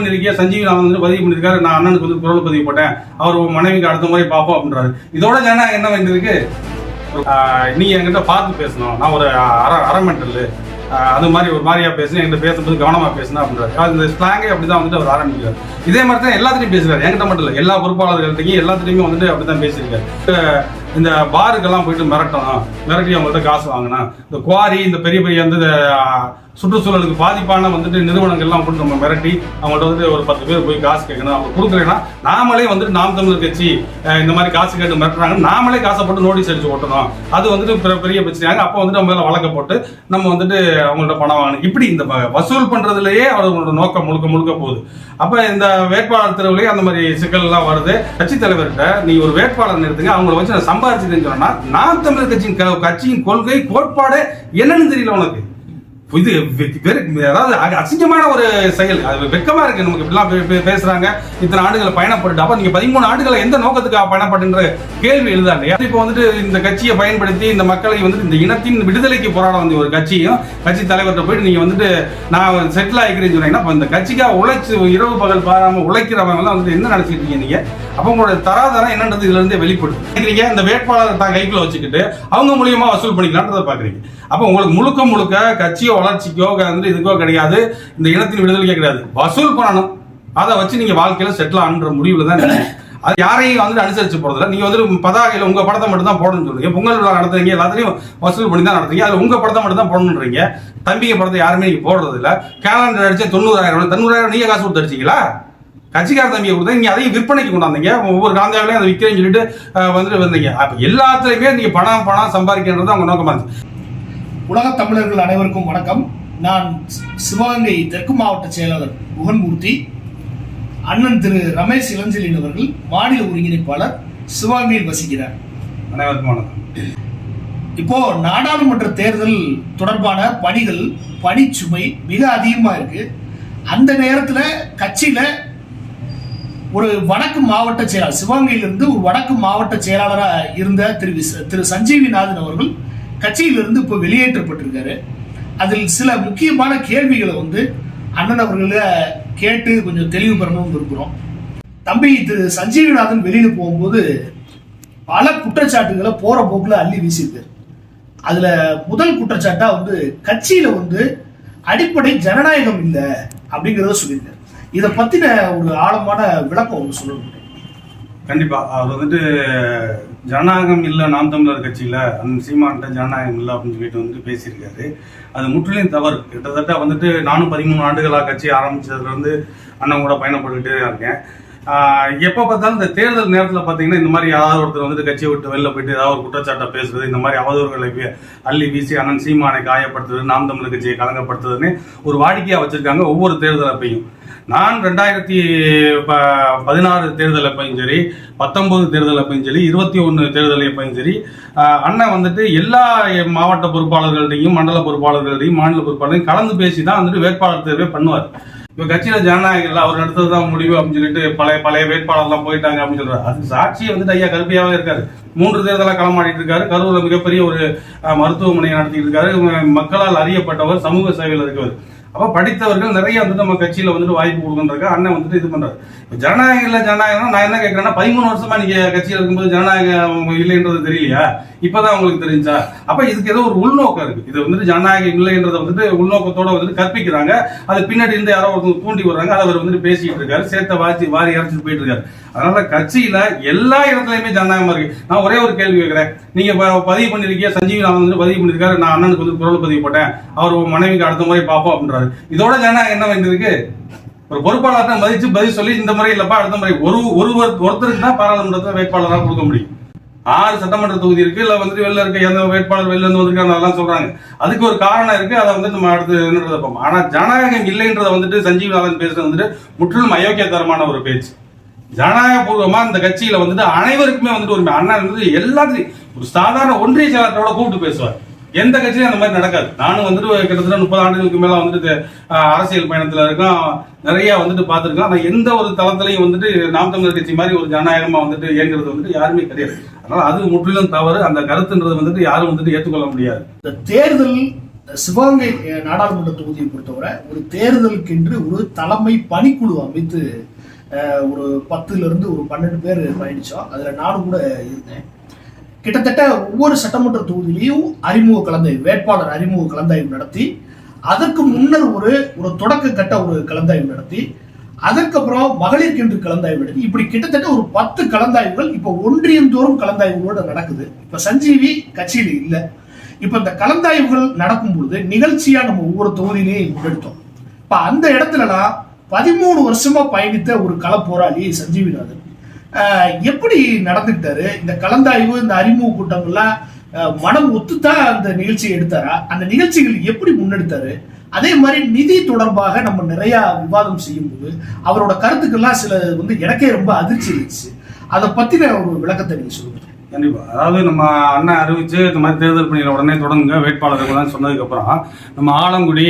பண்ணிருக்கிய சஞ்சீவி நான் வந்து பதிவு பண்ணிருக்காரு. நான் அண்ணனுக்கு வந்து குரல் பதிவு போட்டேன். அவர் உன் மனைவிக்கு அடுத்த முறை பார்ப்போம் அப்படின்றாரு. இதோட ஜனநாயகம் என்ன வேண்டியிருக்கு ஆஹ் நீங்க என்கிட்ட பார்த்து பேசணும். நான் ஒரு அரை அரை மென்டல் அது மாதிரி ஒரு மாதிரியா பேசுனேன். என்கிட்ட பேசும்போது கவனமா பேசணும் அப்படின்றாரு. இந்த ஸ்லாங்கே அப்படிதான் வந்துட்டு அவர் ஆரம்பிக்கிறார். இதே மாதிரி தான் எல்லாத்துலையும் பேசுறாரு. என்கிட்ட மட்டும் இல்லை எல்லா பொறுப்பாளர்கள்ட்டையும் எல்லாத்துலையுமே வந்துட்டு அப்படிதான் பேசியிருக்காரு. இந்த பாருக்கெல்லாம் போயிட்டு மிரட்டணும். மிரட்டி அவங்கள்ட்ட காசு வாங்கினா இந்த குவாரி இந்த பெரிய பெரிய வந்து சுற்றுச்சூழலுக்கு பாதிப்பான வந்துட்டு நிறுவனங்கள்லாம் போட்டு நம்ம மிரட்டி அவங்கள்ட்ட வந்து ஒரு பத்து பேர் போய் காசு கேட்கணும். அவங்க கொடுக்குறேன்னா நாமளே வந்துட்டு நாம் தமிழர் கட்சி இந்த மாதிரி காசு கேட்டு மிரட்டுறாங்க நாமளே காசை போட்டு நோட்டீஸ் அடிச்சு ஓட்டணும். அது வந்துட்டு பெரிய பிரச்சனையாங்க அப்போ வந்துட்டு நம்ம மேலே வழக்க போட்டு நம்ம வந்துட்டு அவங்கள்ட்ட பணம் வாங்கணும். இப்படி இந்த வ- வசூல் பண்ணுறதுலையே அவர்களோட நோக்கம் முழுக்க முழுக்க போகுது. அப்போ இந்த வேட்பாளர் தெருவுலயே அந்த மாதிரி சிக்கல்லாம் வருது. கட்சி தலைவர்கிட்ட நீ ஒரு வேட்பாளர் நிறுத்துங்க. அவங்கள வச்சு நான் சம்பாதிச்சதுன்னு சொன்னா நாம் தமிழர் கட்சியின் கட்சியின் கொள்கை கோட்பாடு என்னன்னு தெரியல உனக்கு. இது வெ- அதாவது அசிங்கமான ஒரு செயல். அது வெக்கமா இருக்கு. நமக்கு இப்படிலாம் பே- பேசுறாங்க. இத்தனை ஆண்டுகளை பயணப்பட்டு அப்ப நீங்க பதிமூணு ஆண்டுகளை எந்த நோக்கத்துக்காக பயணப்பட்டுன்ற கேள்வி எழுதா இல்லையா இப்போ வந்துட்டு இந்த கட்சியை பயன்படுத்தி இந்த மக்களை வந்துட்டு இந்த இனத்தின் விடுதலைக்கு போராட வந்த ஒரு கட்சியும் கட்சி தலைவர்கிட்ட போயிட்டு நீங்க வந்துட்டு நான் செட்டில் ஆகிக்கிறேன்னு சொன்னீங்கன்னா இந்த கட்சிக்காக உழைச்சு இரவு பகல் பாராம உழைக்கிறவங்க எல்லாம் வந்துட்டு என்ன நினைச்சிட்டு இருக்கீங்க நீங்க? அப்போ உங்களோட தராதரம் என்னன்றது இதுல இருந்தே வெளிப்படுது நினைக்கிறீங்க இந்த வேட்பாளர் தான் கைக்குள்ள வச்சுக்கிட்டு அவங்க மூலியமா வசூல் பண்ணிக்கலான்றதை பாக்குறீங்க. அப்போ உங்களுக்கு முழுக்க முழுக்க கட்சியோ வளர்ச்சிக்கோ வந்து இதுக்கோ கிடையாது. இந்த இனத்தின் விடுதலைக்கோ கிடையாது. வசூல் பண்ணணும். அதை வச்சு நீங்க வாழ்க்கையில செட்டில் ஆகுன்ற முடிவுல தான் அது யாரையும் வந்து அனுசரிச்சு போறதில்ல. நீங்க வந்து பதாகையில உங்க படத்தை மட்டும் தான் போடணும்னு சொல்றீங்க. பொங்கல் விழா நடத்துறீங்க. எல்லாத்தையும் வசூல் பண்ணி தான் நடத்துறீங்க. அதுல உங்க படத்தை மட்டும் தான் போடணுன்றீங்க. தம்பிங்க படத்தை யாருமே நீங்க போடுறது இல்ல கேலண்டர் அடிச்சு தொண்ணூறாயிரம். தொண்ணூறாயிரம் நீங்க காசு கொடுத்து அடிச்சீங்களா? கட்சிக்கார தம்பியை கொடுத்தா நீங்க அதையும் விற்பனைக்கு கொண்டாந்தீங்க. ஒவ்வொரு காந்தாவிலையும் அதை விற்கிறேன்னு சொல்லிட்டு வந்துட்டு வந்தீங்க. அப்ப எல்லாத்துலயுமே நீங்க பணம் பணம் சம்பாதிக்கின்றது அவங்க நோக்கமா இருந்துச்சு. உலகத் தமிழர்கள் அனைவருக்கும் வணக்கம். நான் சிவகங்கை தெற்கு மாவட்ட செயலாளர் முகன்மூர்த்தி அண்ணன் திரு ரமேஷ் இளஞ்செழியன் அவர்கள் மாநில ஒருங்கிணைப்பாளர் சிவகங்கையில் வசிக்கிறார். அனைவருக்கும் வணக்கம். இப்போ நாடாளுமன்ற தேர்தல் தொடர்பான பணிகள் பணிச்சுமை மிக அதிகமா இருக்கு. அந்த நேரத்துல கட்சியில ஒரு வடக்கு மாவட்ட செயலாளர் சிவகங்கையிலிருந்து ஒரு வடக்கு மாவட்ட செயலாளராக இருந்த திரு திரு சஞ்சீவிநாதன் அவர்கள் கட்சியிலிருந்து இப்போ வெளியேற்றப்பட்டிருக்காரு. அதில் சில முக்கியமான கேள்விகளை வந்து அண்ணன் அவர்கள கேட்டு கொஞ்சம் தெளிவு பெறணும்னு இருக்கிறோம் தம்பி திரு சஞ்சீவிநாதன் வெளியில் போகும்போது பல குற்றச்சாட்டுகளை போற போக்கில் அள்ளி வீசியிருக்காரு. அதுல முதல் குற்றச்சாட்டா வந்து கட்சியில வந்து அடிப்படை ஜனநாயகம் இல்லை அப்படிங்கிறத சொல்லியிருக்காரு. இதை பத்தின ஒரு ஆழமான விளக்கம் ஒன்று சொல்லணும். கண்டிப்பாக அவர் வந்துட்டு ஜனநாயகம் இல்லை நாம் தமிழர் கட்சியில் அந்த சீமான்கிட்ட ஜனநாயகம் இல்லை அப்படின்னு சொல்லிட்டு வந்துட்டு பேசியிருக்காரு. அது முற்றிலும் தவறு. கிட்டத்தட்ட வந்துட்டு நானும் பதிமூணு ஆண்டுகளாக கட்சி ஆரம்பித்ததுலேருந்து அண்ணன் கூட பயணப்பட்டுக்கிட்டே இருக்கேன். எப்போ பார்த்தாலும் இந்த தேர்தல் நேரத்தில் பார்த்தீங்கன்னா இந்த மாதிரி யாராவது ஒருத்தர் வந்துட்டு கட்சியை விட்டு வெளில போயிட்டு ஏதாவது ஒரு குற்றச்சாட்டை பேசுறது இந்த மாதிரி அவதூறுகளை அள்ளி வீசி அண்ணன் சீமானை காயப்படுத்துறது நாம் தமிழர் கட்சியை கலங்கப்படுத்துறதுன்னு ஒரு வாடிக்கையாக வச்சிருக்காங்க ஒவ்வொரு தேர்தல் அப்பையும் நான் ரெண்டாயிரத்தி ப- பதினாறு தேர்தல் அப்பையும் சரி பத்தொன்பது தேர்தல் அப்பையும் சரி இருபத்தி ஒன்று தேர்தல் அப்பையும் சரி அண்ணன் வந்துட்டு எல்லா மாவட்ட பொறுப்பாளர்கள்டையும் மண்டல பொறுப்பாளர்கள்டையும் மாநில பொறுப்பாளர்களையும் கலந்து பேசி தான் வந்துட்டு வேட்பாளர் தேர்வே பண்ணுவார். இப்ப கட்சியில ஜனநாயகம் இல்லை அவர் நடத்ததுதான் முடிவு அப்படின்னு சொல்லிட்டு பழைய பழைய வேட்பாளர்லாம் போயிட்டாங்க அப்படின்னு சொல்றாரு. அதுக்கு சாட்சியை வந்துட்டு ஐயா கருப்பையாவே இருக்காரு. மூன்று தேர்தலாக களமாடிட்டு இருக்காரு. கரூர்ல மிகப்பெரிய ஒரு அஹ், மருத்துவமனையை நடத்திட்டு இருக்காரு. மக்களால் அறியப்பட்டவர் சமூக சேவையில் இருக்கவர். அப்போ படித்தவர்கள் நிறைய வந்துட்டு நம்ம கட்சியில் வந்துட்டு வாய்ப்பு கொடுக்குன்றக்க அண்ணன் வந்துட்டு இது பண்றாரு. இப்போ ஜனநாயகம் இல்லை ஜனநாயகம் நான் என்ன கேட்கறேன்னா பதிமூணு வருஷமா நீங்க கட்சியில் இருக்கும்போது ஜனநாயகம் இல்லைன்றது தெரியலையா? இப்பதான் உங்களுக்கு தெரிஞ்சா? அப்ப இதுக்கு ஏதோ ஒரு உள்நோக்கம் இருக்கு. இது வந்துட்டு ஜனநாயகம் இல்லைன்றத வந்துட்டு உள்நோக்கத்தோட வந்துட்டு கற்பிக்கிறாங்க. அது பின்னாடி இருந்து யாரோ ஒருத்தவங்க தூண்டி வர்றாங்க. அதை அவர் வந்துட்டு பேசிட்டு இருக்காரு. சேர்த்த வாசி வாரி இறச்சிட்டு போயிட்டு இருக்காரு. அதனால கட்சியில எல்லா இடத்துலயுமே ஜனநாயகமா இருக்கு. நான் ஒரே ஒரு கேள்வி கேட்கிறேன். நீங்க பதிவு பண்ணிருக்கீங்க சஞ்சீவ் நான் வந்து பதிவு பண்ணிருக்காரு நான் அண்ணனுக்கு வந்து குரல் பதிவு போட்டேன். அவர் மனைவிக்கு அடுத்த முறை பார்ப்போம் அப்படின்றாரு. இதோட ஜனநாயகம் என்ன வேண்டியிருக்கு ஒரு பொறுப்பாளர்கிட்ட மதிச்சு பதில் சொல்லி இந்த முறை இல்லப்பா அடுத்த முறை ஒரு ஒரு ஒருத்தருக்கு தான் பாராளுமன்றத்தை வேட்பாளராக கொடுக்க முடியும். ஆறு சட்டமன்ற தொகுதி இருக்கு இல்ல வந்துட்டு வெளில இருக்க எந்த வேட்பாளர் வெளில இருந்து வந்திருக்காங்க அதெல்லாம் சொல்றாங்க. அதுக்கு ஒரு காரணம் இருக்கு அதை வந்து நம்ம அடுத்து என்னன்றதை பார்ப்போம். ஆனா ஜனநாயகம் இல்லைன்றதை வந்துட்டு சஞ்சீவ் நாதன் பேசுறது வந்துட்டு முற்றிலும் அயோக்கியத்தரமான ஒரு பேச்சு. ஜனநாயகபூர்வமா இந்த கட்சியில வந்துட்டு அனைவருக்குமே வந்துட்டு ஒரு அண்ணன் வந்து எல்லாத்தையும் ஒரு சாதாரண ஒன்றிய செயலாளரோட கூப்பிட்டு பேசுவார். எந்த கட்சியிலும் அந்த மாதிரி நடக்காது. நானும் வந்துட்டு கிட்டத்தட்ட முப்பது ஆண்டுகளுக்கு மேல வந்துட்டு அரசியல் பயணத்துல இருக்கோம் நிறைய வந்துட்டு பார்த்திருக்கோம் ஆனா எந்த ஒரு தளத்திலையும் வந்துட்டு நாம் தமிழர் கட்சி மாதிரி ஒரு ஜனநாயகமா வந்துட்டு இயங்குறது வந்துட்டு யாருமே கிடையாது. அதனால அது முற்றிலும் தவறு. அந்த கருத்துன்றது வந்துட்டு யாரும் வந்துட்டு ஏற்றுக்கொள்ள முடியாது. இந்த தேர்தல் சிவகங்கை நாடாளுமன்ற தொகுதியை பொறுத்தவரை ஒரு தேர்தலுக்கென்று ஒரு தலைமை பணிக்குழு அமைத்து ஒரு பத்துல இருந்து ஒரு பன்னெண்டு பேர் பயணிச்சோம். அதுல நானும் கூட இருந்தேன். கிட்டத்தட்ட ஒவ்வொரு சட்டமன்ற தொகுதியிலையும் அறிமுக கலந்தாய்வு வேட்பாளர் அறிமுக கலந்தாய்வு நடத்தி அதற்கு முன்னர் ஒரு ஒரு தொடக்க கட்ட ஒரு கலந்தாய்வு நடத்தி அதற்கப்புறம் மகளிருக்கென்று கலந்தாய்வு நடத்தி. இப்படி கிட்டத்தட்ட ஒரு பத்து கலந்தாய்வுகள் இப்ப ஒன்றியம் தோறும் கலந்தாய்வுகளோட நடக்குது. இப்ப சஞ்சீவி கட்சியில் இல்லை. இப்ப இந்த கலந்தாய்வுகள் நடக்கும் பொழுது நிகழ்ச்சியா நம்ம ஒவ்வொரு தொகுதியிலையும் முன்னெடுத்தோம். இப்ப அந்த இடத்துலலாம் பதிமூணு வருஷமா பயணித்த ஒரு கள போராளி சஞ்சீவிநாதன் எப்படி நடந்துக்கிட்டாரு? இந்த கலந்தாய்வு இந்த அறிமுக கூட்டங்கள்லாம் மனம் ஒத்துத்தான் அந்த நிகழ்ச்சியை எடுத்தாரா? அந்த நிகழ்ச்சிகள் எப்படி முன்னெடுத்தாரு? அதே மாதிரி நிதி தொடர்பாக நம்ம நிறைய விவாதம் செய்யும்போது அவரோட கருத்துக்கள்லாம் சில வந்து எனக்கே ரொம்ப அதிர்ச்சி இருந்துச்சு அதை பத்தின ஒரு விளக்கத்தை நீங்க சொல்லுங்க. கண்டிப்பாக அதாவது நம்ம அண்ணன் அறிவிச்சு இந்த மாதிரி தேர்தல் பணியில் உடனே தொடங்குங்க வேட்பாளர்கள்லாம் சொன்னதுக்கப்புறம் நம்ம ஆலங்குடி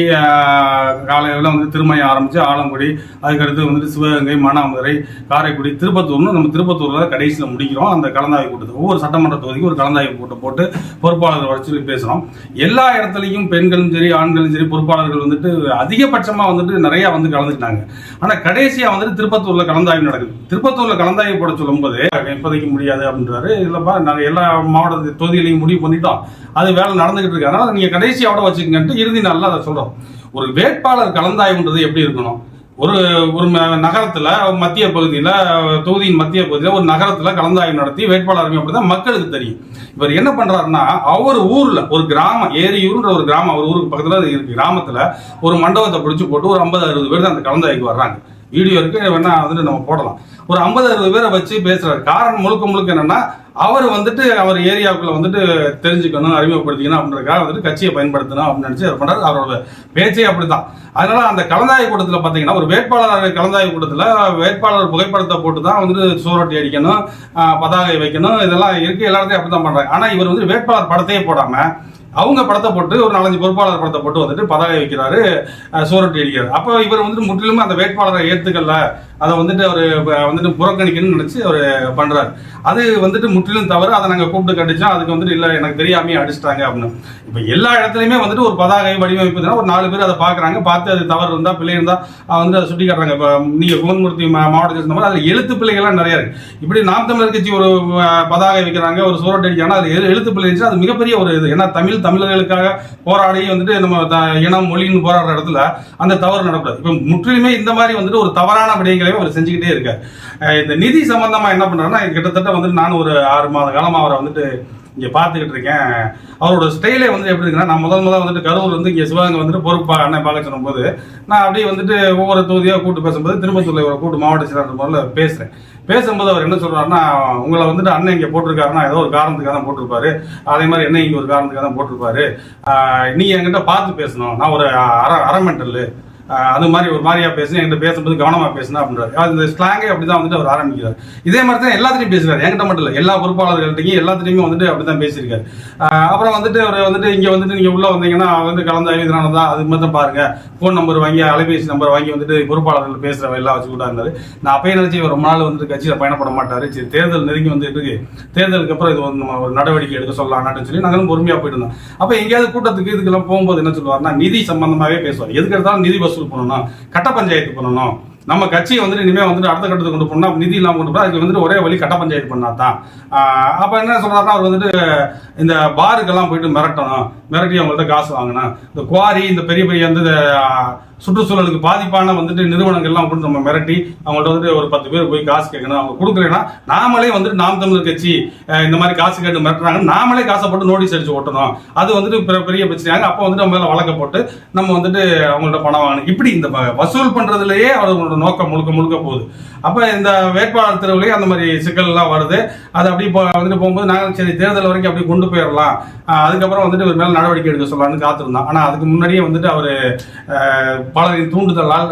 காலையில் வந்து திருமயம் ஆரம்பித்து ஆலங்குடி அதுக்கடுத்து வந்துட்டு சிவகங்கை மானாமதுரை காரைக்குடி திருப்பத்தூர்னு நம்ம திருப்பத்தூரில் கடைசியில் முடிக்கிறோம். அந்த கலந்தாய்வு கூட்டத்தை. ஒவ்வொரு சட்டமன்ற தொகுதிக்கும் ஒரு கலந்தாய்வு கூட்டம் போட்டு பொறுப்பாளர்கள் வர பேசுகிறோம் எல்லா இடத்துலையும் பெண்களும் சரி ஆண்களும் சரி பொறுப்பாளர்கள் வந்துட்டு அதிகபட்சமாக வந்துட்டு நிறையா வந்து கலந்துக்கிட்டாங்க. ஆனால் கடைசியாக வந்துட்டு திருப்பத்தூரில் கலந்தாய்வு நடக்குது. திருப்பத்தூரில் கலந்தாய்வு போட சொல்லும்போது இப்போதைக்கு முடியாது அப்படின்றாரு. இல்லைப்பா நாங்கள் எல்லா மாவட்ட தொகுதிகளையும் முடிவு பண்ணிட்டோம். அது வேலை நடந்துகிட்டு இருக்கு. அதனால நீங்க கடைசியோட வச்சுக்கங்கன்ட்டு இறுதி நாளில் அதை சொல்றோம். ஒரு வேட்பாளர் கலந்தாய்வுன்றது எப்படி இருக்கணும்? ஒரு ஒரு நகரத்தில் நகரத்துல மத்திய பகுதியில தொகுதியின் மத்திய பகுதியில ஒரு நகரத்துல கலந்தாய்வு நடத்தி வேட்பாளர் அறிமுகம் அப்படிதான் மக்களுக்கு தெரியும். இவர் என்ன பண்றாருன்னா அவர் ஊர்ல ஒரு கிராமம் ஏரியூர்ன்ற ஒரு கிராமம் அவர் ஊருக்கு பக்கத்துல இருக்கு கிராமத்துல ஒரு மண்டபத்தை பிடிச்சு போட்டு ஒரு ஐம்பது அறுபது பேர் தான் அந்த கலந்தாய்வுக்கு வர்றாங்க. வீடியோ இருக்கு வேணா வந்துட்டு நம்ம போடலாம். ஒரு ஐம்பது அறுபது பேரை வச்சு பேசுறாரு. காரணம் முழுக்க முழுக்க என்னன்னா அவர் வந்துட்டு அவர் ஏரியாவுக்குள்ள வந்துட்டு தெரிஞ்சுக்கணும் அறிமுகப்படுத்திக்கணும் அப்படின்றதுக்காக வந்துட்டு கட்சியை பயன்படுத்தணும் அப்படின்னு நினைச்சு அவர் பண்றாரு. அவரோட பேச்சே அப்படிதான் அதனால அந்த கலந்தாய கூட்டத்தில் பார்த்தீங்கன்னா ஒரு வேட்பாளர் கலந்தாய கூட்டத்தில் வேட்பாளர் புகைப்படத்தை போட்டு தான் வந்துட்டு சோரொட்டி அடிக்கணும் பதாகை வைக்கணும் இதெல்லாம் இருக்கு. எல்லாத்தையும் அப்படி தான் பண்றாங்க. ஆனா இவர் வந்து வேட்பாளர் படத்தையே போடாம அவங்க படத்தை போட்டு ஒரு நாலஞ்சு பொறுப்பாளர் படத்தை போட்டு வந்துட்டு பதாகை வைக்கிறாரு அஹ் சோரட்டி அப்போ இவர் வந்துட்டு முற்றிலுமே அந்த வேட்பாளரை ஏற்றுக்கல அதை வந்துட்டு அவர் வந்துட்டு புறக்கணிக்கணும்னு நினச்சி அவர் பண்ணுறாரு அது வந்துட்டு முற்றிலும் தவறு. அதை நாங்கள் கூப்பிட்டு கண்டிச்சோம். அதுக்கு வந்துட்டு இல்லை எனக்கு தெரியாமே அடிச்சிட்டாங்க அப்படின்னு. இப்போ எல்லா இடத்துலையுமே வந்துட்டு ஒரு பதாகை வடிவமைப்புனா ஒரு நாலு பேர் அதை பார்க்குறாங்க பார்த்து அது தவறு இருந்தால் பிள்ளை இருந்தால் அவங்க வந்து அதை சுட்டி காட்டுறாங்க. இப்போ நீங்கள் குமன்மூர்த்தி மா- மாவட்டத்தை மாதிரி அதில் எழுத்து பிள்ளைகள்லாம் நிறையா இருக்கு. இப்படி நாம் தமிழர் கட்சி ஒரு பதாகை வைக்கிறாங்க ஒரு சுவரொட்டி அடிக்கிறாங்க அது எழு- எழுத்து பிள்ளை இருந்துச்சு அது மிகப்பெரிய ஒரு இது. ஏன்னா தமிழ் தமிழர்களுக்காக போராடி வந்துட்டு நம்ம த- இனம் மொழின்னு போராடுற இடத்துல அந்த தவறு நடக்கூடாது இப்போ முற்றிலுமே இந்த மாதிரி வந்துட்டு ஒரு தவறான விடயங்களையும் அவர் செஞ்சுக்கிட்டே இருக்கார். இந்த நிதி சம்பந்தமாக என்ன பண்றாருன்னா கிட்டத்தட்ட வந்துட்டு நான் ஒரு ஆறு மாத காலமாக அவரை வந்துட்டு இங்கே பார்த்துக்கிட்டு இருக்கேன். அவரோட ஸ்டைலே வந்து எப்படி இருக்குன்னா நான் முதல் முதல்ல வந்துட்டு கரூர் வந்து இங்கே சிவகங்கை வந்துட்டு பொறுப்பா அண்ணன் பார்க்க போது நான் அப்படியே வந்துட்டு ஒவ்வொரு தொகுதியாக கூட்டு பேசும்போது திருப்பத்தூர்ல ஒரு கூட்டு மாவட்ட செயலாளர் முதல்ல பேசுகிறேன் பேசும்போது அவர் என்ன சொல்கிறாருன்னா உங்களை வந்துட்டு அண்ணன் இங்கே போட்டிருக்காருன்னா ஏதோ ஒரு காரணத்துக்காக தான் போட்டிருப்பாரு. அதே மாதிரி என்ன இங்கே ஒரு காரணத்துக்காக தான் போட்டிருப்பாரு. நீங்கள் என்கிட்ட பார்த்து பேசணும். நான் ஒரு அரை அரை மென்டல் அந்த அது மாதிரி ஒரு மாதிரியா பேசணும் என்கிட்ட பேசும்போது கவனமா பேசுனா அப்படின்றாரு. அது இந்த ஸ்லாங்கே அப்படிதான் வந்துட்டு அவர் ஆரம்பிக்கிறார். இதே மாதிரி தான் எல்லாத்திலையும் பேசுறாரு. என்கிட்ட மட்டும் இல்லை எல்லா பொறுப்பாளர்கள்ட்டையும் எல்லாத்திலையுமே வந்துட்டு அப்படிதான் பேசியிருக்காரு. அப்புறம் வந்துட்டு அவர் வந்துட்டு இங்க வந்துட்டு நீங்க உள்ள வந்தீங்கன்னா வந்து கலந்து இதனால தான் அது மட்டும் பாருங்க. ஃபோன் நம்பர் வாங்கி அலைபேசி நம்பர் வாங்கி வந்துட்டு பொறுப்பாளர்கள் பேசுறவ எல்லாம் வச்சு இருந்தாரு. நான் அப்பயே நினைச்சு ரொம்ப நாள் வந்துட்டு கட்சியில பயணப்பட மாட்டாரு. சரி தேர்தல் நெருங்கி வந்துட்டு இருக்கு. தேர்தலுக்கு அப்புறம் இது நம்ம ஒரு நடவடிக்கை எடுக்க சொல்லலாம்னு சொல்லி நாங்களும் பொறுமையா போயிட்டு இருந்தோம். அப்ப எங்கேயாவது கூட்டத்துக்கு இதுக்கெல்லாம் போகும்போது என்ன சொல்லுவாருன்னா நிதி சம்பந்தமாவே பேசுவார். எதுக்கு எடுத்தாலும் நிதி வசூல் பண்ணணும் கட்ட பஞ்சாயத்து பண்ணணும் நம்ம கட்சியை வந்துட்டு இனிமே வந்துட்டு அடுத்த கட்டத்துக்கு கொண்டு போனா நிதி இல்லாமல் கொண்டு போனால் அதுக்கு வந்துட்டு ஒரே வழி கட்ட பஞ்சாயத்து பண்ணா தான் அப்போ அப்ப என்ன சொல்றாருன்னா அவர் வந்துட்டு இந்த பாருக்கெல்லாம் போயிட்டு மிரட்டணும். மிரட்டி அவங்கள்ட்ட காசு வாங்கணும் இந்த குவாரி இந்த பெரிய பெரிய வந்து சுற்றுச்சூழலுக்கு பாதிப்பான வந்துட்டு நிறுவனங்கள்லாம் கொண்டு நம்ம மிரட்டி அவங்கள்ட்ட வந்துட்டு ஒரு பத்து பேர் போய் காசு கேட்கணும். அவங்க கொடுக்குறேன்னா நாமளே வந்துட்டு நாம் தமிழர் கட்சி இந்த மாதிரி காசு கேட்டு மிரட்டுறாங்க நாமளே காசை போட்டு நோட்டீஸ் அடிச்சு ஓட்டணும். அது வந்துட்டு பெரிய- பெரிய பிரச்சனையாங்க. அப்போ வந்துட்டு நம்ம மேலே வழக்க போட்டு நம்ம வந்துட்டு அவங்கள்ட்ட பணம் வாங்கணும். இப்படி இந்த வசூல் பண்ணுறதுலையே அவங்களோட நோக்கம் முழுக்க முழுக்க போகுது. அப்போ இந்த வேட்பாளர் தெருவுலேயே அந்த மாதிரி சிக்கல்லாம் வருது. அது அப்படி இப்போ வந்துட்டு போகும்போது நாங்கள் சரி தேர்தல் வரைக்கும் அப்படி கொண்டு போயிடலாம். அதுக்கப்புறம் வந்துட்டு ஒரு மேல நடவடிக்கை எடுக்க சொல்லலாம்னு காத்திருந்தோம் ஆனா அதுக்கு முன்னாடியே வந்துட்டு அவரு ஆஹ், பலரின் தூண்டுதலால்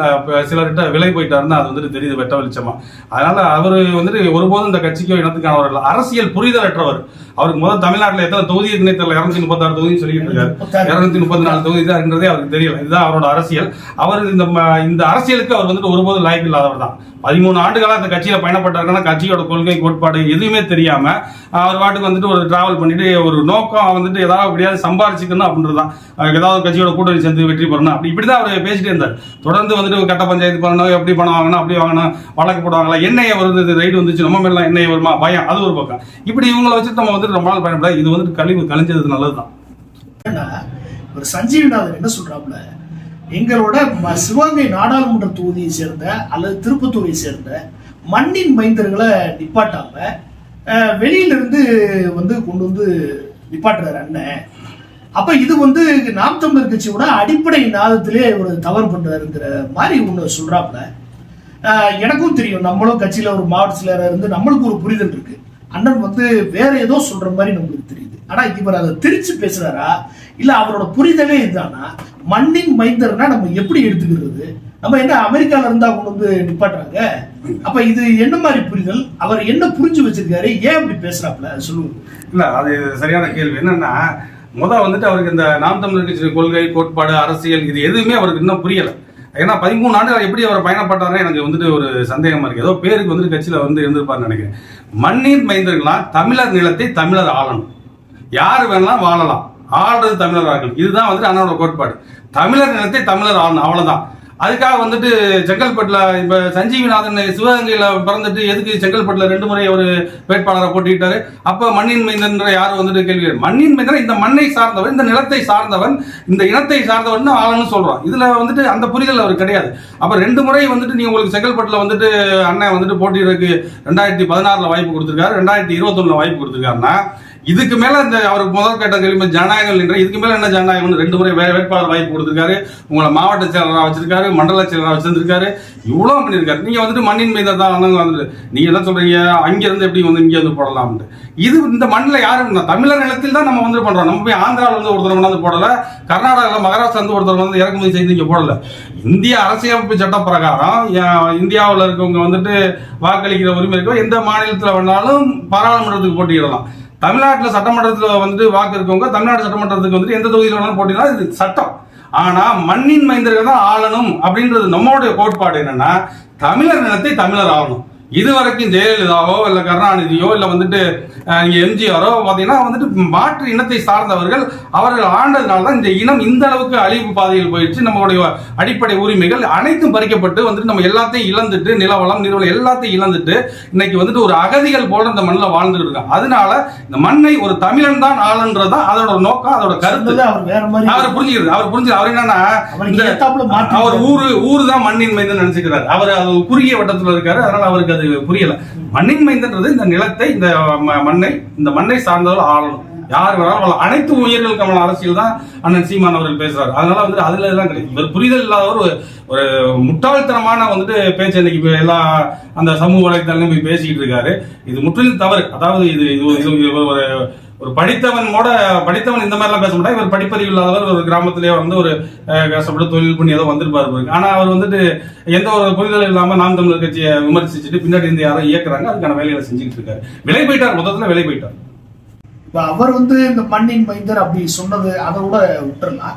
சிலர்கிட்ட விலை போயிட்டாருன்னு அது வந்துட்டு தெரியுது வெட்ட வெளிச்சமா. அதனால அவர் வந்துட்டு ஒருபோதும் இந்த கட்சிக்கோ இனத்துக்கானவர் இல்லை அரசியல் புரிதலற்றவர். அவருக்கு முதல் தமிழ்நாட்டுல எத்தனை தொகுதி இருக்குன்னே தெரியல. இருநூத்தி முப்பத்தாறு தொகுதி சொல்லிட்டு இருக்காரு. இருநூத்தி முப்பத்தி நாலு தொகுதி தான்ன்றதே அவருக்கு தெரியல. இதுதான் அவரோட அரசியல். அவர் இந்த இந்த அரசியலுக்கு அவர் வந்துட்டு ஒருபோதும் லாய்க்கு இல்லாதவர் தான். பதிமூணு ஆண்டுகளா அந்த கட்சியில பயணப்பட்டாருன்னா கட்சியோட கொள்கை கோட்பாடு எதுவுமே தெரியாம அவர் பாட்டுக்கு வந்துட்டு ஒரு டிராவல் பண்ணிட்டு ஒரு நோக்கம் வந்துட்டு ஏதாவது எப்படியாவது சம்பாரிச்சுக்கணும் அப்படின்றதுதான் அவருக்கு ஏதாவது கட்சியோட கூட்டணி சேர்ந்து வெற்றி பெறணும். அப்படி இப்படிதான் அவர் பேசிட்டே இருந்தார். தொடர்ந்து வந்துட்டு கட்ட பஞ்சாயத்து பண்ணணும் எப்படி பணம் வாங்கணும் அப்படி வாங்கணும் வழக்கு போடுவாங்களா எண்ணெயை வருது ரைடு வந்துச்சு நம்ம மேல எண்ணெய் வருமா பயம். அது ஒரு பக்கம். இப்படி இவங்களை வச்சுட்டு நம்ம வந்துட்டு ரொம்ப நாள் பயணப்பட இது வந்துட்டு கழிவு கழிஞ்சது நல்லதுதான். ஏன்னா, ஒரு சஞ்சீவிநாதன் என்ன சொல்றாப்புல எங்களோட சிவகங்கை நாடாளுமன்ற தொகுதியை சேர்ந்த அல்லது திருப்பத்தூரை சேர்ந்த மண்ணின் மைந்தர்களை நிப்பாட்டாம வெளியில இருந்து வந்து கொண்டு வந்து நிப்பாட்டுறாரு அண்ணன். அப்ப இது வந்து நாம் தமிழர் கட்சியோட அடிப்படை நாதத்திலே ஒரு தவறு பண்றாருங்கிற மாதிரி ஒண்ணு சொல்றாப்புல. எனக்கும் தெரியும் நம்மளும் கட்சியில ஒரு மாவட்ட செயலரா இருந்து நம்மளுக்கு ஒரு புரிதல் இருக்கு. அண்ணன் வந்து வேற ஏதோ சொல்ற மாதிரி நம்மளுக்கு தெரியுது. ஆனா இவர் அதை திரிச்சு பேசுறாரா? இல்ல அவரோட புரிதலே இதுதானா மண்ணின் மைந்தர்னா நம்ம எப்படி எடுத்துக்கிறது? நம்ம என்ன அமெரிக்கால இருந்தா கொண்டு வந்து நிப்பாட்டுறாங்க? அப்ப இது என்ன மாதிரி புரிதல்? அவர் என்ன புரிஞ்சு வச்சிருக்காரு? ஏன் அப்படி பேசுறாப்ல சொல்லுங்க. இல்ல அது சரியான கேள்வி. என்னன்னா முதல் வந்துட்டு அவருக்கு இந்த நாம் தமிழர் கட்சியின் கொள்கை கோட்பாடு அரசியல் இது எதுவுமே அவருக்கு இன்னும் புரியல. ஏன்னா பதிமூணு ஆண்டுகள் எப்படி அவர் பயணப்பட்டாருன்னு எனக்கு வந்துட்டு ஒரு சந்தேகமா இருக்கு. ஏதோ பேருக்கு வந்துட்டு கட்சியில வந்து இருந்திருப்பாருன்னு நினைக்கிறேன். மண்ணின் மைந்தர்களாம் தமிழர் நிலத்தை தமிழர் ஆளணும். யார் வேணாலும் வாழலாம். ஆள்றது தமிழர் ஆகணும் இதுதான் வந்துட்டு அண்ணனோட கோட்பாடு. தமிழர் நிலத்தை தமிழர் ஆளணும். அவ்வளவுதான். அதுக்காக வந்துட்டு செங்கல்பட்டுல இப்ப சஞ்சீவிநாதன் சிவகங்கையில பிறந்துட்டு எதுக்கு செங்கல்பட்டுல ரெண்டு முறை ஒரு வேட்பாளரை போட்டிட்டாரு அப்ப மண்ணின் மைந்தன்ற யாரும் வந்துட்டு கேள்வி மண்ணின் மைந்தன் இந்த மண்ணை சார்ந்தவன் இந்த நிலத்தை சார்ந்தவன் இந்த இனத்தை சார்ந்தவன் ஆளுன்னு சொல்றோம் இதுல வந்துட்டு அந்த புரிதல் அவர் கிடையாது. அப்ப ரெண்டு முறை வந்துட்டு நீங்க உங்களுக்கு செங்கல்பட்டுல வந்துட்டு அண்ணன் வந்துட்டு போட்டியிடறதுக்கு ரெண்டாயிரத்தி பதினாறுல வாய்ப்பு கொடுத்துருக்காரு. ரெண்டாயிரத்தி இருபத்தொன்னுல வாய்ப்பு கொடுத்துருக்காருன்னா இதுக்கு மேல இந்த அவருக்கு முதல் கேட்ட கேள்வி ஜனநாயகம் என்ற இதுக்கு மேல என்ன ஜனநாயகம் ரெண்டு முறை வே- வேட்பாளர் வாய்ப்பு கொடுத்திருக்காரு. உங்களை மாவட்ட செயலராக வச்சிருக்காரு மண்டல செயலராக வச்சிருந்திருக்காரு. இவ்வளவு பண்ணியிருக்காரு. நீங்க வந்துட்டு மண்ணின் மீது தான் வந்துட்டு நீங்க என்ன சொல்றீங்க? அங்க இருந்து எப்படி வந்து இங்க வந்து போடலாம்னு இது இந்த மண்ணில் யாரும் தமிழக தமிழர் நிலத்தில் தான் நம்ம வந்து பண்றோம் நம்ம போய் ஆந்திராவில் இருந்து ஒருத்தர் கொண்டாந்து போடல. கர்நாடகாவில் மகாராஷ்டிரா இருந்து ஒருத்தர் வந்து இறக்குமதி செய்து இங்கே போடல. இந்திய அரசியலமைப்பு சட்ட பிரகாரம் இந்தியாவில் இருக்கவங்க வந்துட்டு வாக்களிக்கிற உரிமை இருக்கோ எந்த மாநிலத்தில் வேணாலும் பாராளுமன்றத்துக்கு போட்டியிடலாம். தமிழ்நாட்டில் சட்டமன்றத்தில் வந்துட்டு வாக்கு இருக்கவங்க தமிழ்நாடு சட்டமன்றத்துக்கு வந்துட்டு எந்த தொகுதியில் வேணாலும் போட்டினா இது சட்டம். ஆனா மண்ணின் மைந்தர்கள் தான் ஆளணும் அப்படின்றது நம்மளுடைய கோட்பாடு என்னன்னா தமிழர் நிலத்தை தமிழர் ஆளணும். இது வரைக்கும் ஜெயலலிதாவோ இல்ல கருணாநிதியோ இல்ல வந்துட்டு எம்ஜிஆரோ பாத்தீங்கன்னா வந்துட்டு மாற்று இனத்தை சார்ந்தவர்கள் அவர்கள் ஆண்டதுனால தான் இந்த இனம் இந்த அளவுக்கு அழிவு பாதையில் போயிடுச்சு. நம்மளுடைய அடிப்படை உரிமைகள் அனைத்தும் பறிக்கப்பட்டு வந்துட்டு நம்ம எல்லாத்தையும் இழந்துட்டு நிலவளம் நீர்வளம் எல்லாத்தையும் இழந்துட்டு இன்னைக்கு வந்துட்டு ஒரு அகதிகள் போல இந்த மண்ணில் வாழ்ந்துட்டு இருக்கோம் அதனால இந்த மண்ணை ஒரு தமிழன் தான் ஆளுன்றதுதான் அதோட நோக்கம் அதோட கருத்து. அவர் வேற மாதிரி அவர் புரிஞ்சுக்கிறது அவர் புரிஞ்சு அவர் என்னன்னா அவர் ஊரு ஊரு தான் மண்ணின் மைந்தன் நினைச்சுக்கிறார். அவர் குறுகிய வட்டத்துல இருக்காரு அதனால அவருக்கு அது புரியல. மண்ணின் மைந்தன்றது இந்த நிலத்தை இந்த ம- மண்ணை இந்த மண்ணை சார்ந்தவர் ஆளணும். யார் வேணாலும் அனைத்து உயிர்களுக்கான அரசியல் தான் அண்ணன் சீமான் அவர்கள் பேசுறாரு. அதனால வந்துட்டு அதுல எல்லாம் கிடையாது. இவர் புரிதல் இல்லாதவர் ஒரு ஒரு முட்டாள்தனமான வந்துட்டு பேச்சு இன்னைக்கு எல்லா அந்த சமூக வலைத்தளங்களும் போய் பேசிக்கிட்டு இருக்காரு. இது முற்றிலும் தவறு. அதாவது இது இது ஒரு- படித்தவன் கூட படித்தவன் இந்த மாதிரிலாம் பேச மாட்டான். இவர் படிப்பறிவு இல்லாதவர் ஒரு கிராமத்திலேயே வந்து ஒரு கஷ்டப்பட்டு தொழில் பண்ணி ஏதோ வந்திருப்பாரு பாருங்க. ஆனா அவர் வந்துட்டு எந்த ஒரு புரிதல் இல்லாம நாம் தமிழர் கட்சியை விமர்சிச்சுட்டு பின்னாடி இருந்து யாரோ இயக்குறாங்க அதுக்கான வேலைகளை செஞ்சுக்கிட்டு இருக்காரு. விலை போயிட்டார் மொத்தத்துல விலை போயிட்டார். இப்ப அவர் வந்து இந்த மண்ணின் மைந்தர் அப்படி சொன்னது அதை கூட விட்டுறலாம்.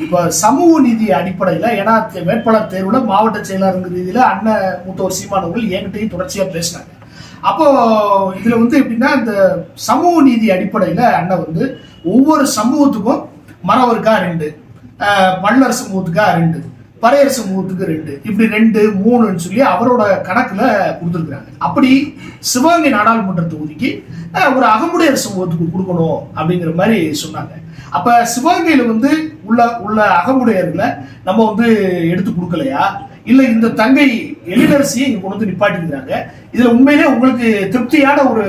இப்ப சமூக நீதி அடிப்படையில ஏன்னா வேட்பாளர் தேர்வுல மாவட்ட செயலாளர் ரீதியில அண்ணன் மூத்தவர் சீமானவர்கள் என்கிட்டயும் தொடர்ச்சியா பேசினாங்க. அப்போ இதுல வந்து எப்படின்னா இந்த சமூக நீதி அடிப்படையில அண்ணன் வந்து ஒவ்வொரு சமூகத்துக்கும் மறவருக்கா ரெண்டு ஆஹ் சமூகத்துக்கா ரெண்டு பறையர் சமூகத்துக்கு ரெண்டு இப்படி ரெண்டு மூணுன்னு சொல்லி அவரோட கணக்குல கொடுத்துருக்குறாங்க. அப்படி சிவகங்கை நாடாளுமன்ற தொகுதிக்கு ஒரு அகமுடையர் சமூகத்துக்கு கொடுக்கணும் அப்படிங்கிற மாதிரி சொன்னாங்க. அப்ப சிவகங்கையில வந்து உள்ள உள்ள அகமுடையர்களை நம்ம வந்து எடுத்து கொடுக்கலையா? இல்லை இந்த தங்கை எழிலரசியை இங்கே கொண்டு வந்து நிப்பாட்டிக்கிறாங்க. இதில் உண்மையிலே உங்களுக்கு திருப்தியான ஒரு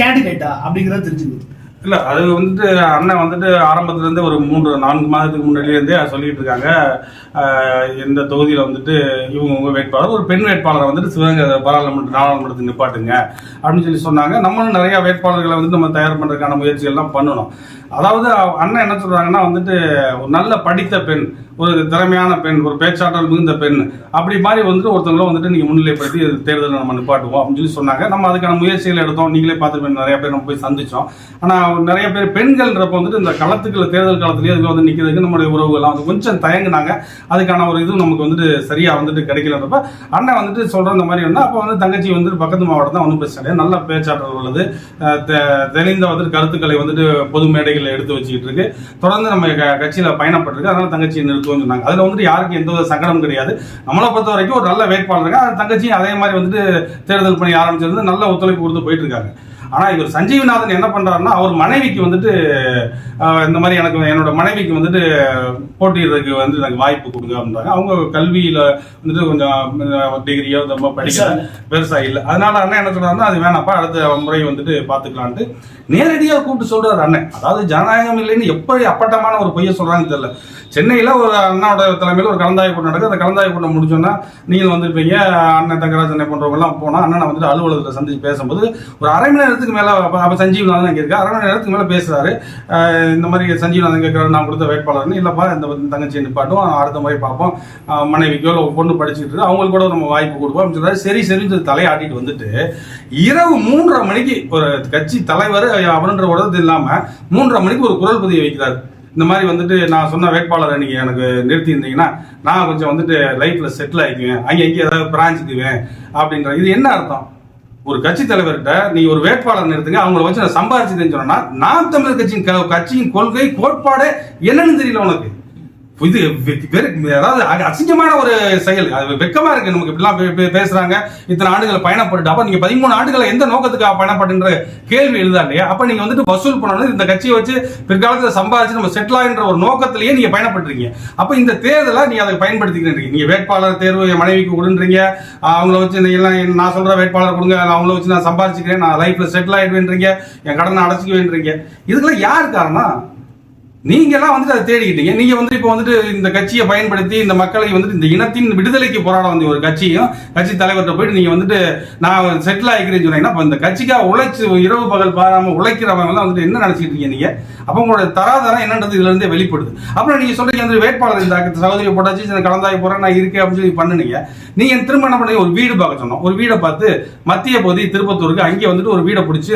கேண்டிடேட்டா அப்படிங்கிறத தெரிஞ்சுக்குது இல்லை அது வந்துட்டு அண்ணன் வந்துட்டு ஆரம்பத்துலேருந்து ஒரு மூன்று நான்கு மாதத்துக்கு முன்னாடியிலேருந்தே சொல்லிட்டு இருக்காங்க. இந்த தொகுதியில் வந்துட்டு இவங்க உங்கள் வேட்பாளர் ஒரு பெண் வேட்பாளரை வந்துட்டு சிவகங்கை பாராளுமன்ற நாடாளுமன்றத்துக்கு நிப்பாட்டுங்க அப்படின்னு சொல்லி சொன்னாங்க. நம்மளும் நிறையா வேட்பாளர்களை வந்து நம்ம தயார் பண்ணுறதுக்கான முயற்சிகள் எல்லாம் பண்ணணும். அதாவது அண்ணன் என்ன சொல்கிறாங்கன்னா வந்துட்டு ஒரு நல்ல படித்த பெண் ஒரு திறமையான பெண் ஒரு பேச்சாற்றல் மிகுந்த பெண். அப்படி மாதிரி வந்துட்டு ஒருத்தவங்கள வந்துட்டு நீங்கள் முன்னிலைப்படுத்தி தேர்தலை நம்ம நிப்பாட்டுவோம் அப்படின்னு சொல்லி சொன்னாங்க. நம்ம அதுக்கான முயற்சிகள் எடுத்தோம். நீங்களே பார்த்துருப்பீங்க நிறைய பேர் நம்ம போய் சந்திச்சோம். ஆனால் நிறைய பேர் பெண்கள்ன்றப்ப வந்துட்டு இந்த களத்துக்குள்ள தேர்தல் காலத்துலேயே அதுக்கு வந்து நிற்கிறதுக்கு நம்மளுடைய உறவுகள்லாம் வந்து கொஞ்சம் தயங்குனாங்க. அதுக்கான ஒரு இது நமக்கு வந்துட்டு சரியாக வந்துட்டு கிடைக்கலன்றப்ப அண்ணன் வந்துட்டு சொல்கிற அந்த மாதிரி வந்து அப்போ வந்து தங்கச்சி வந்துட்டு பக்கத்து மாவட்டம் தான் வந்து பிரச்சனை நல்ல பேச்சாற்றல் உள்ளது. தெ- தெளிந்த வந்துட்டு கருத்துக்களை வந்துட்டு பொது மேடைகளில் எடுத்து வச்சுக்கிட்டு இருக்கு. தொடர்ந்து நம்ம கட்சியில் கட்சியில பயணப்பட்டிருக்கு. அதனால நிறுத்த சொன்னாங்க அதுல வந்துட்டு யாருக்கும் எந்த ஒரு சங்கடம் கிடையாது. நம்மளை பொறுத்த வரைக்கும் ஒரு நல்ல வேட்பாளர் அந்த தங்கச்சியும் அதே மாதிரி வந்துட்டு தேர்தல் பணி ஆரம்பிச்சிருந்து நல்ல ஒத்துழைப்பு கொடுத்து போயிட்டு இருக்காங்க. ஆனா இவர் சஞ்சீவநாதன் என்ன பண்றாருன்னா அவர் மனைவிக்கு வந்துட்டு இந்த மாதிரி எனக்கு என்னோட மனைவிக்கு வந்துட்டு போட்டியிடுறதுக்கு வந்து எனக்கு வாய்ப்பு கொடுங்க அப்படின்றாங்க. அவங்க கல்வியில வந்துட்டு கொஞ்சம் டிகிரியோ ரொம்ப படிக்கல. பெருசா இல்ல. அதனால அண்ணன் என்ன சொல்றாருன்னா அது வேணாப்பா அடுத்த முறை வந்துட்டு பாத்துக்கலான்ட்டு நேரடியா கூப்பிட்டு சொல்றாரு அண்ணன். அதாவது ஜனநாயகம் இல்லைன்னு எப்படி அப்பட்டமான ஒரு பொய்ய சொல்றாங்கன்னு தெரியல. சென்னையில் ஒரு அண்ணாவோட தலைமையில் ஒரு கலந்தாய்வு கூட்டம் நடக்குது. அந்த கலந்தாய்வு கூட்டம் முடிச்சோன்னா நீங்கள் வந்திருப்பீங்க அண்ணன் தங்கராஜ் அண்ணன் போனால் அண்ணனை வந்துட்டு அலுவலகத்தில் சந்திச்சு பேசும்போது ஒரு அரை மணி நேரத்துக்கு மேலே அப்போ அப்ப சஞ்சீவ்நாதன் அங்கே இருக்கா அரை மணி நேரத்துக்கு மேலே பேசுகிறாரு இந்த மாதிரி சஞ்சீவ்நாதன் கேட்குறாரு நான் கொடுத்த வேட்பாளர்னு. இல்லைப்பா இந்த தங்கச்சி நிப்பாட்டும். அடுத்த மாதிரி பார்ப்போம். மனைவிக்கோ இல்லை பொண்ணு படிச்சுட்டு இருக்கு அவங்களுக்கு கூட நம்ம வாய்ப்பு கொடுப்போம் அப்படின்னு சொல்றாரு. சரி சரின்னு சொல்லி தலையாட்டிட்டு வந்துட்டு இரவு மூன்றரை மணிக்கு ஒரு கட்சி தலைவர் அவருன்ற உடது இல்லாமல் மூன்றரை மணிக்கு ஒரு குரல் பதிவு வைக்கிறார். இந்த மாதிரி வந்துட்டு நான் சொன்ன வேட்பாளரை நீங்கள் எனக்கு நிறுத்தியிருந்தீங்கன்னா நான் கொஞ்சம் வந்துட்டு லைஃப்பில் செட்டில் ஆகிக்குவேன் அங்கே எங்கேயும் ஏதாவது பிராஞ்சுக்குவேன் அப்படின்ற இது என்ன அர்த்தம்? ஒரு கட்சி தலைவர்கிட்ட நீ ஒரு வேட்பாளர் நிறுத்துங்க அவங்கள வச்சு நான் சம்பாரிச்சுதுன்னு சொன்னா நாம் தமிழர் கட்சியின் க- கட்சியின் கொள்கை கோட்பாடு என்னன்னு தெரியல உனக்கு. இது வெ- அதாவது அசிங்கமான ஒரு செயல். அது வெக்கமா இருக்கு. நமக்கு இப்படிலாம் பே- பேசுறாங்க. இத்தனை ஆண்டுகள் பயணப்பட்டு அப்ப நீங்க பதிமூணு ஆண்டுகளை எந்த நோக்கத்துக்காக பயணப்பட்டுன்ற கேள்வி எழுதா இல்லையா? அப்ப நீங்க வந்துட்டு வசூல் பண்ணணும் இந்த கட்சியை வச்சு பிற்காலத்தில் சம்பாதிச்சு நம்ம செட்டில் ஆகின்ற ஒரு நோக்கத்திலேயே நீங்க பயணப்பட்டுறீங்க அப்ப இந்த தேர்தலை நீங்க அதை பயன்படுத்திக்கிறீங்க நீங்க வேட்பாளர் தேர்வு என் மனைவிக்கு கொடுன்றீங்க. அவங்கள வச்சு எல்லாம் நான் சொல்ற வேட்பாளர் கொடுங்க. அவங்கள வச்சு நான் சம்பாதிச்சுக்கிறேன். நான் லைஃப்ல செட்டில் ஆயிடுவேன்றீங்க. என் கடனை அடைச்சிக்குவேன்றீங்க. இதுக்கெல்லாம் யார் காரணம்? நீங்க எல்லாம் வந்துட்டு அதை தேடிக்கிட்டீங்க. நீங்க வந்து இப்போ வந்துட்டு இந்த கட்சியை பயன்படுத்தி இந்த மக்களை வந்துட்டு இந்த இனத்தின் விடுதலைக்கு போராட வந்த ஒரு கட்சியும் கட்சி தலைவர்கிட்ட போயிட்டு நீங்க வந்துட்டு நான் செட்டில் ஆகிக்கிறேன்னு சொன்னீங்கன்னா இந்த கட்சிக்காக உழைச்சு இரவு பகல் பாராம உழைக்கிறவங்க எல்லாம் வந்துட்டு என்ன நினைச்சிட்டு இருக்கீங்க நீங்க? அப்போ உங்களோட தராதரம் என்னன்றது இதுல இருந்தே வெளிப்படுது. அப்புறம் நீங்க சொல்றீங்க வந்து வேட்பாளர் இந்த சகோதரி போட்டாச்சு நான் கலந்தாய் போறேன் நான் இருக்கேன் அப்படின்னு சொல்லி பண்ணுனீங்க. நீங்க திரும்ப என்ன பண்ணீங்க? ஒரு வீடு பார்க்க சொன்னோம். ஒரு வீடை பார்த்து மத்திய பகுதி திருப்பத்தூருக்கு அங்கே வந்துட்டு ஒரு வீடை பிடிச்சி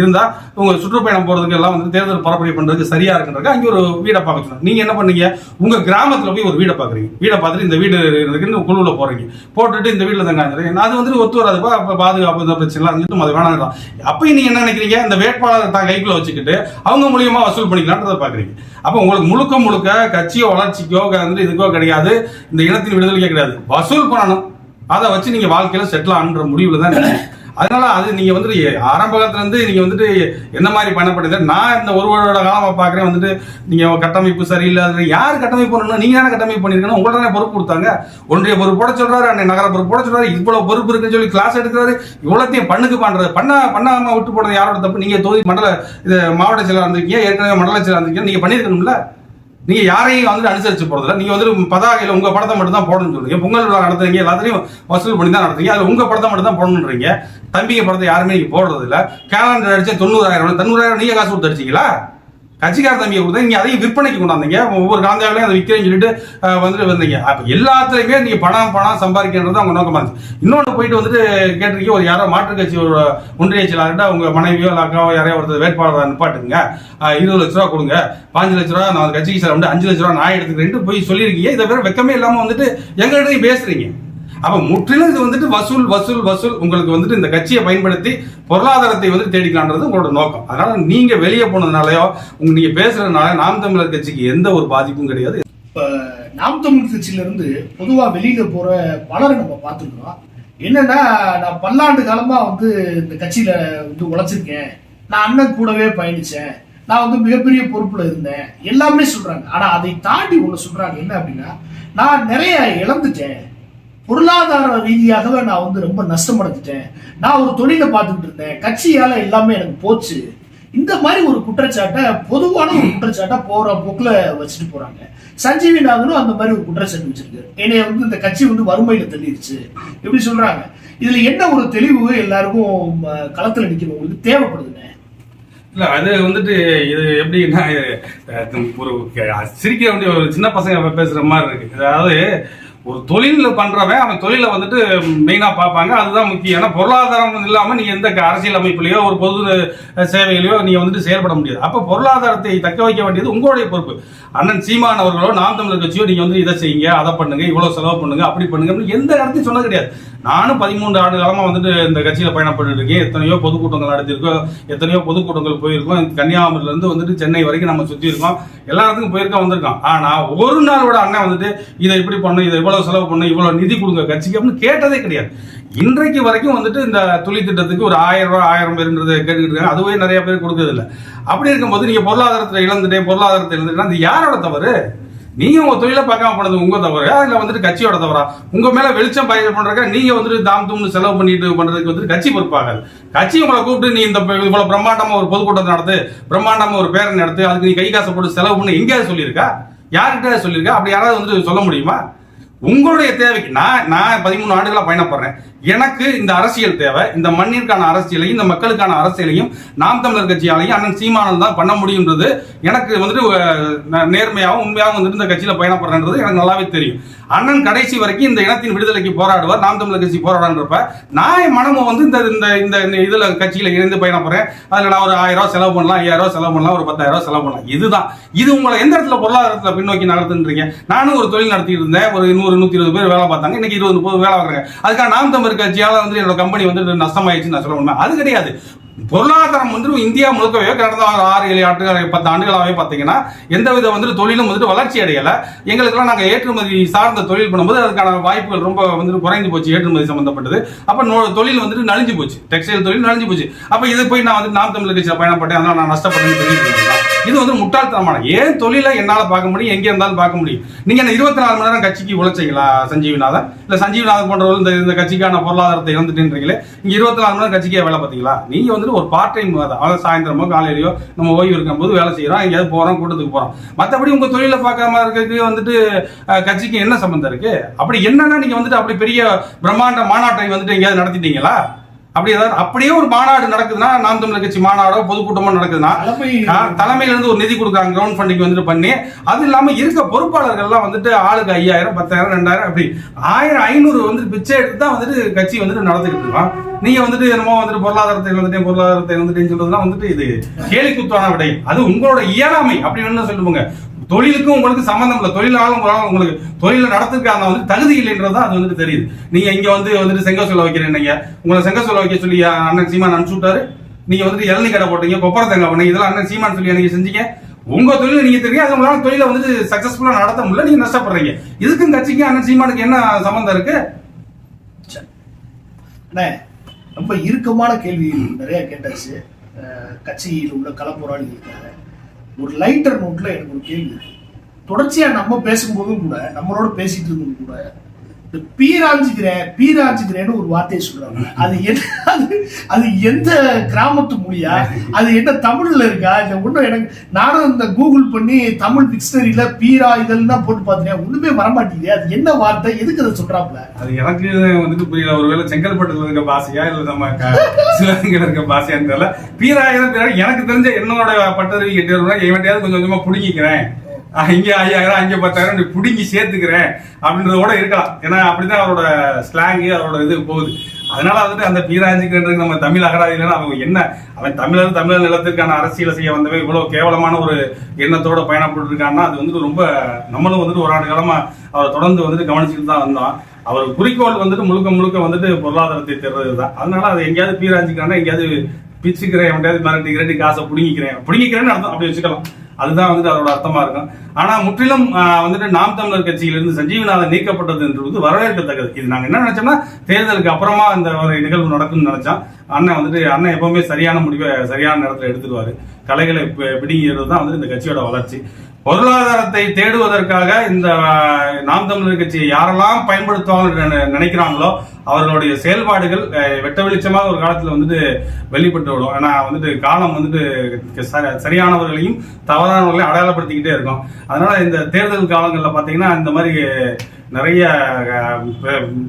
இருந்தா உங்க சுற்றுப்பயணம் போறதுக்கு எல்லாம் வந்து தேர்தல் பரப்புரை பண்றதுக்கு சரியா இருக்குன்றது அங்கே ஒரு வீடை பார்க்க சொன்னோம். நீங்க என்ன பண்ணீங்க? உங்க கிராமத்துல போய் ஒரு வீடை பாக்குறீங்க வீடை பார்த்துட்டு இந்த வீடு இருக்குன்னு குழுவுல போறீங்க. போட்டுட்டு இந்த வீட்டுல தங்க அது வந்துட்டு ஒத்து வராதுப்பா அப்ப பாதுகாப்பு இந்த பிரச்சனை அது வேணாம் அப்பயும் நீங்க என்ன நினைக்கிறீங்க? இந்த வேட்பாளர் தான் கைக்குள்ள வச்சுக்கிட்டு அவங்க மூலியமா வசூல் பண்ணிக்கலான்றதை பார்க்குறீங்க. அப்போ உங்களுக்கு முழுக்க முழுக்க கட்சியோ வளர்ச்சிக்கோ வந்து இதுக்கோ கிடையாது. இந்த இனத்தின் விடுதலைக்கோ கிடையாது. வசூல் பண்ணணும். அதை வச்சு நீங்கள் வாழ்க்கையில் செட்டில் ஆன்ற முடிவில் தான் அதனால அது நீங்க வந்துட்டு ஆரம்ப காலத்துல இருந்து நீங்க வந்துட்டு என்ன மாதிரி பண்ணப்படுது நான் இந்த ஒரு வருட காலமா பாக்குறேன் வந்துட்டு நீங்க கட்டமைப்பு சரியில்லை யார் கட்டமைப்பு பண்ணணும்? நீங்க தானே கட்டமைப்பு பண்ணிருக்கணும் உங்களை தானே பொறுப்பு கொடுத்தாங்க. ஒன்றிய பொறுப்பு போட சொல்றாரு அன்னை நகர பொறுப்பு போட சொல்றாரு இவ்வளவு பொறுப்பு இருக்குன்னு சொல்லி கிளாஸ் எடுக்கிறாரு இவ்வளோத்தையும் பண்ணுக்கு பண்றது. பண்ண பண்ணாம விட்டு போடுறது யாரோட தப்பு? நீங்க தொகுதி மண்டல இது மாவட்ட செயலாளர் இருந்திருக்கீங்க ஏற்கனவே மண்டல செயலாளர் இருந்திருக்கீங்க நீங்க பண்ணிருக்கணும்ல? நீங்க யாரையும் வந்து அனுசரிச்சு போறதில்ல. நீங்க வந்து பதாகையில உங்க படத்தை மட்டும் தான் போடணும்னு சொல்றீங்க. பொங்கல் விழா நடத்துறீங்க எல்லாத்தையும் வசூல் பண்ணி தான் நடத்துறீங்க. அதுல உங்க படத்தை மட்டும் தான் போடணுன்றீங்க தம்பிங்க படத்தை யாருமே நீங்க போடுறது இல்ல கேலண்டர் அடிச்சு தொண்ணூறாயிரம் தொண்ணூறாயிரம் நீங்க காசு கொடுத்து அடிச்சீங்களா? கட்சிக்கார தம்பியை கொடுத்தா நீங்க அதையும் விற்பனைக்கு கொண்டாந்தீங்க. ஒவ்வொரு காந்தாவிலையும் அதை விற்கிறேன்னு சொல்லிட்டு வந்துட்டு வந்தீங்க. அப்ப எல்லாத்துலயுமே நீங்க பணம் பணம் சம்பாதிக்கிறது அவங்க நோக்கமா இருந்துச்சு. இன்னொன்று போயிட்டு வந்துட்டு கேட்டிருக்கீங்க ஒரு யாரோ மாற்றுக் கட்சி ஒரு ஒன்றிய செயலாளர்கிட்ட உங்க மனைவியோ இல்லை அக்காவோ யாரையோ ஒருத்தர் வேட்பாளரை நிப்பாட்டுங்க. இருபது லட்ச ரூபா கொடுங்க. பாஞ்சு லட்ச ரூபா நான் கட்சிக்கு செலவு வந்து அஞ்சு லட்ச ரூபா நான் எடுத்துக்கிறேன்ட்டு போய் சொல்லியிருக்கீங்க. இதை பேர் வெக்கமே இல்லாம வந்துட்டு எங்கள்கிட்ட பேசுறீங்க. அப்ப முற்றிலும் இது வந்துட்டு வசூல் வசூல் வசூல். உங்களுக்கு வந்துட்டு இந்த கட்சியை பயன்படுத்தி பொருளாதாரத்தை வந்து தேடிக்கலான்றது உங்களோட நோக்கம். அதனால நீங்க வெளியே போனதுனாலயோ உங்க நீங்க பேசுறதுனால நாம் தமிழர் கட்சிக்கு எந்த ஒரு பாதிப்பும் கிடையாது. இப்ப நாம் தமிழ் கட்சியில இருந்து பொதுவா வெளியில போற பலரை நம்ம பார்த்துருக்கோம் என்னன்னா நான் பல்லாண்டு காலமா வந்து இந்த கட்சியில வந்து உழைச்சிருக்கேன். நான் அண்ணன் கூடவே பயணிச்சேன். நான் வந்து மிகப்பெரிய பொறுப்புல இருந்தேன். எல்லாமே சொல்றாங்க. ஆனா அதை தாண்டி ஒண்ணு சொல்றாங்க. என்ன அப்படின்னா நான் நிறைய இழந்துட்டேன். பொருளாதார ரீதியாகவே நான் வந்து ரொம்ப நஷ்டமடைஞ்சிட்டேன். நான் ஒரு தொழிலை பார்த்துக்கிட்டு இருந்தேன். கட்சியால எல்லாமே எனக்கு போச்சு. இந்த மாதிரி ஒரு குற்றச்சாட்டை பொதுவான ஒரு குற்றச்சாட்டை போற போக்குல வச்சுட்டு போறாங்க. சஞ்சீவி நாதனும் அந்த மாதிரி ஒரு குற்றச்சாட்டு வச்சிருக்கு என்னைய வந்து இந்த கட்சி வந்து வறுமையில தள்ளிடுச்சு இப்படி சொல்றாங்க. இதுல என்ன ஒரு தெளிவு எல்லாருக்கும் களத்துல நிக்கிறவங்களுக்கு தேவைப்படுதுங்க இல்ல அது வந்துட்டு இது எப்படின்னா ஒரு சிரிக்க வேண்டிய ஒரு சின்ன பசங்க பேசுற மாதிரி இருக்கு. அதாவது ஒரு தொழில் பண்றவன் அவன் தொழிலை வந்துட்டு மெயினாக பார்ப்பாங்க. அதுதான் முக்கியம். ஏன்னா பொருளாதாரம் இல்லாம நீங்கள் எந்த அரசியல் அமைப்புலையோ ஒரு பொது சேவையிலையோ நீங்கள் வந்துட்டு செயல்பட முடியாது. அப்ப பொருளாதாரத்தை தக்க வைக்க வேண்டியது உங்களுடைய பொறுப்பு. அண்ணன் சீமான் அவர்களோ நாம் தமிழர் கட்சியோ நீங்க வந்து இதை செய்யுங்க அதை பண்ணுங்க இவ்வளவு செலவு பண்ணுங்க அப்படி பண்ணுங்க அப்படின்னு எந்த இடத்தையும் சொன்னது கிடையாது. நானும் பதிமூன்று ஆண்டு காலமாக வந்துட்டு இந்த கட்சியில் பயணப்பட்டு இருக்கேன். எத்தனையோ பொதுக்கூட்டங்கள் நடத்திருக்கோம் எத்தனையோ பொதுக்கூட்டங்கள் போயிருக்கோம். கன்னியாகுமரியிலேருந்து வந்துட்டு சென்னை வரைக்கும் நம்ம சுற்றி இருக்கோம். எல்லா இடத்துக்கும் போயிருக்கோம் வந்திருக்கோம். ஆனால் ஒரு நாள் விட அண்ணன் வந்துட்டு இதை இப்படி பண்ணும் இதை இவ்வளோ செலவு பண்ணும் இவ்வளோ நிதி கொடுங்க கட்சிக்கு அப்படின்னு கேட்டதே கிடையாது. இன்றைக்கு வரைக்கும் வந்துட்டு இந்த துளி திட்டத்துக்கு ஒரு ஆயிரம் ரூபா ஆயிரம் பேருன்றதை கேட்டுக்கிட்டு இருக்காங்க. அதுவே நிறைய பேர் கொடுக்கறதில்ல. அப்படி இருக்கும்போது நீங்கள் பொருளாதாரத்தை இழந்துட்டேன் பொருளாதாரத்தை இழந்துட்டேன் அது யாரோட தவறு? நீங்க உங்க தொழிலை பார்க்காம போனது உங்க தவறு. இல்ல வந்துட்டு கட்சியோட தவறா? உங்க மேல வெளிச்சம் பயிர் பண்றக்க நீங்க வந்துட்டு தாம் தூம்னு செலவு பண்ணிட்டு பண்றதுக்கு வந்துட்டு கட்சி பொறுப்பாகாது. கட்சி உங்களை கூப்பிட்டு நீ இந்த இவ்வளவு பிரம்மாண்டமா ஒரு பொதுக்கூட்டத்தை நடத்து பிரம்மாண்டமா ஒரு பேரணி நடத்து அதுக்கு நீ கை காசை போட்டு செலவு பண்ண. எங்கேயாவது சொல்லியிருக்கா? யார்கிட்ட சொல்லியிருக்கா? அப்படி யாராவது வந்துட்டு சொல்ல முடியுமா? உங்களுடைய தேவைக்கு நான் நான் பதிமூணு ஆண்டுகளாக பயணப்படுறேன். எனக்கு இந்த அரசியல் தேவை இந்த மண்ணிற்கான அரசியலையும் இந்த மக்களுக்கான அரசியலையும் நாம் தமிழர் கட்சியாலையும் அண்ணன் சீமானல் தான் பண்ண முடியுன்றது எனக்கு வந்துட்டு நேர்மையாகவும் உண்மையாகவும் வந்துட்டு இந்த கட்சியில் பயணப்படுறேன்றது எனக்கு நல்லாவே தெரியும். அண்ணன் கடைசி வரைக்கும் இந்த இனத்தின் விடுதலைக்கு போராடுவார். நாம் தமிழர் கட்சி போராடுறப்ப நான் என் மனமும் வந்து இந்த இந்த இந்த இந்த கட்சியில் இணைந்து பயணம் போகிறேன் அதில் நான் ஒரு ஆயிரம் ரூபா செலவு பண்ணலாம் ஐயாயிரம் ரூபா செலவு பண்ணலாம் ஒரு பத்தாயிரம் செலவு பண்ணலாம். இதுதான். இது உங்களை எந்த இடத்துல பொருளாதாரத்தில் பின்னோக்கி நடத்துன்றீங்க நானும் ஒரு தொழில் நடத்திட்டு இருந்தேன். ஒரு நூறு நூற்றி இருபது பேர் வேலை பார்த்தாங்க. இன்னைக்கு இருபது முப்பது வேலை பார்க்குறாங்க. அதுக்காக நாம் தமிழர் கட்சியால் வந்து என்னோட கம்பெனி வந்து நஷ்டமாயிடுச்சு நான் சொல்ல முடியுமா? அது கிடையாது. பொருளாதாரம் வந்து இந்தியா முழுக்கவே கடந்த ஆறு ஏழு ஆண்டு பத்து ஆண்டுகளாகவே பார்த்தீங்கன்னா எந்த வித வந்துட்டு தொழிலும் வந்துட்டு வளர்ச்சி அடையலை. எங்களுக்கெல்லாம் நாங்கள் ஏற்றுமதி சார்ந்த தொழில் பண்ணும்போது அதுக்கான வாய்ப்புகள் ரொம்ப வந்துட்டு குறைந்து போச்சு ஏற்றுமதி சம்மந்தப்பட்டது அப்போ தொழில் வந்துட்டு நலிஞ்சு போச்சு. டெக்ஸ்டைல் தொழில் நலிஞ்சு போச்சு. அப்போ இது போய் நான் வந்து நாம் தமிழர் கட்சியில் பயணப்பட்டேன் அதனால் நான் நஷ்டப்பட்டேன்னு சொல்லிட்டு இது வந்து முட்டாள்தனமான. ஏன் தொழிலை என்னால பார்க்க முடியும்? எங்கே இருந்தாலும் பார்க்க முடியும். நீங்க என்ன இருபத்தி நாலு மணி நேரம் கட்சிக்கு உழைச்சீங்களா சஞ்சீவிநாதன் இல்ல சஞ்சீவிநாதன் போன்றவர்கள் இந்த இந்த கட்சிக்கான பொருளாதாரத்தை இழந்துட்டுன்றீங்களே இங்க இருபத்தி நாலு மணி நேரம் கட்சிக்கே வேலை பார்த்தீங்களா? நீங்க வந்துட்டு ஒரு பார்ட் டைம் அதாவது சாயந்தரமோ காலையிலயோ நம்ம ஓய்வு இருக்கும்போது வேலை செய்யறோம் எங்கேயாவது போறோம் கூட்டத்துக்கு போறோம். மத்தபடி உங்க தொழிலை பார்க்காம இருக்கிறதுக்கு வந்துட்டு கட்சிக்கு என்ன சம்பந்தம் இருக்கு? அப்படி என்னன்னா நீங்க வந்துட்டு அப்படி பெரிய பிரம்மாண்ட மாநாட்டை வந்துட்டு எங்கேயாவது நடத்திட்டீங்களா? அப்படி ஏதாவது அப்படியே ஒரு மாநாடு நடக்குதுன்னா நாம் தமிழர் கட்சி மாநாடோ பொதுக்கூட்டமோ நடக்குதுன்னா தலைமை ஆ, தலைமையில இருந்து ஒரு நிதி கொடுக்குறாங்க கிரவுண்ட் ஃபண்டிங் வந்துட்டு பண்ணி அது இல்லாம இருக்க பொறுப்பாளர்கள்லாம் வந்துட்டு ஆளுக்கு ஐயாயிரம் பத்தாயிரம் ரெண்டாயிரம் அப்படி ஆயிரம் ஐநூறு வந்துட்டு பிச்சை எடுத்து தான் வந்துட்டு கட்சி வந்துட்டு நடந்துகிட்டு இருக்கோம். நீங்க வந்துட்டு என்னமோ வந்துட்டு பொருளாதாரத்தை வந்துட்டேன் பொருளாதாரத்தை வந்துட்டேன்னு சொல்றதுலாம் வந்துட்டு இது கேலி குத்தான விடை. அது உங்களோட இயலாமை அப்படின்னு சொல்லுவாங்க தொழிலுக்கும் உங்களுக்கு சம்பந்தம் இல்லை. தொழிலாளர் உங்களால உங்களுக்கு தொழிலை நடத்துக்கான வந்து தகுதி இல்லைன்றது தான் அது வந்துட்டு தெரியுது. நீங்க இங்க வந்து வந்துட்டு செங்க சொல்ல வைக்கிறேன் நீங்க. உங்களை செங்க சொல்ல வைக்க சொல்லி அண்ணன் சீமான் அனுப்பிச்சு விட்டாரு நீங்க வந்துட்டு இளநீ கடை போட்டீங்க கொப்பரை தேங்காய் பண்ணீங்க. இதெல்லாம் அண்ணன் சீமான் சொல்லி நீங்க செஞ்சீங்க. உங்க தொழில் நீங்க தெரியும் அது உங்களால தொழில வந்து சக்சஸ்ஃபுல்லா நடத்த முடியல நீங்க நஷ்டப்படுறீங்க. இதுக்கும் கட்சிக்கு அண்ணன் சீமானுக்கு என்ன சம்பந்தம் இருக்கு? ரொம்ப இறுக்கமான கேள்வி நிறைய கேட்டாச்சு. கட்சியில் உள்ள களப்போராளிகளுக்காக ஒரு லைட்டர் நோட்டில் எனக்கு ஒரு கேள்வி தொடர்ச்சியாக நம்ம பேசும்போதும் கூட நம்மளோட பேசிட்டு இருந்தும் கூட பீராஞ்சுக்கிறேன் பீராஞ்சுக்கிறேன்னு ஒரு வார்த்தையை சொல்றாங்க. அது என்ன அது எந்த கிராமத்து மொழியா? அது என்ன தமிழ்ல இருக்கா? இல்ல ஒண்ணும் எனக்கு நானும் இந்த கூகுள் பண்ணி தமிழ் டிக்ஷனரியில பீரா இதெல்லாம் போட்டு பார்த்தேன் ஒண்ணுமே வரமாட்டேங்குது. அது என்ன வார்த்தை? எதுக்கு அதை சொல்றாப்ல அது எனக்கு வந்துட்டு புரியல. ஒருவேளை செங்கல்பட்டுல இருக்க பாசையா இல்ல நம்ம சிவகங்கையில இருக்க பாசையான்னு தெரியல. பீராயிரம் எனக்கு தெரிஞ்ச என்னோட பட்டறிவு கேட்டு ரூபாய் கொஞ்சம் கொஞ்சமா புடுங்கிக்கிறேன். அஹ் ஐயாயிரம் அங்க பத்தாயிரம் நீ புடுங்கி சேர்த்துக்கிறேன் அப்படின்றதோட இருக்கலாம். ஏன்னா அப்படிதான் அவரோட ஸ்லாங்கு அவரோட இது போகுது. அதனால வந்துட்டு அந்த பீராஞ்சிக்கிறது நம்ம தமிழ் அகராதியில அவங்க என்ன அவன் தமிழர் தமிழர் நிலத்திற்கான அரசியலை செய்ய வந்தவன் இவ்வளவு கேவலமான ஒரு எண்ணத்தோட பயணப்பட்டு இருக்கான்னா அது வந்துட்டு ரொம்ப நம்மளும் வந்துட்டு ஒரு ஆண்டு காலமா அவரை தொடர்ந்து வந்துட்டு கவனிச்சுட்டு தான் வந்தோம். அவர் குறிக்கோள் வந்துட்டு முழுக்க முழுக்க வந்துட்டு பொருளாதாரத்தை தேர்றது தான் அதனால அது எங்கேயாவது பீராஞ்சிக்கிறான்னா எங்கேயாவது பிச்சுக்கிறேன் எவன்டையாவது மிரட்டி கிரட்டி காசை புடுங்கிக்கிறேன். புடுங்கிக்கிறேன்னு அர்த்தம். அப்படி வச்சுக்கலாம். அதுதான் வந்துட்டு அதோட அர்த்தமா இருக்கும். ஆனா முற்றிலும் வந்துட்டு நாம் தமிழர் கட்சியிலிருந்து சஞ்சீவனால நீக்கப்பட்டது என்று வரவேற்கத்தக்கது. இது நாங்க என்ன நினைச்சோம்னா தேர்தலுக்கு அப்புறமா இந்த ஒரு நிகழ்வு நடக்கும்னு நினைச்சோம். அண்ணன் வந்துட்டு அண்ணன் எப்பவுமே சரியான முடிவை சரியான நேரத்தில் எடுத்துருவாரு கலைகளை பிடிங்கிறது தான் வந்துட்டு இந்த கட்சியோட வளர்ச்சி. பொருளாதாரத்தை தேடுவதற்காக இந்த நாம் தமிழர் கட்சியை யாரெல்லாம் பயன்படுத்துவாங்கன்னு நினை- நினைக்கிறாங்களோ அவர்களுடைய செயல்பாடுகள் வெட்ட வெளிச்சமாக ஒரு காலத்துல வந்துட்டு வெளிப்பட்டு விடும். ஏன்னா வந்துட்டு காலம் வந்துட்டு சரியானவர்களையும் தவறானவர்களையும் அடையாளப்படுத்திக்கிட்டே இருக்கும். அதனால இந்த தேர்தல் காலங்களில் பார்த்தீங்கன்னா இந்த மாதிரி நிறைய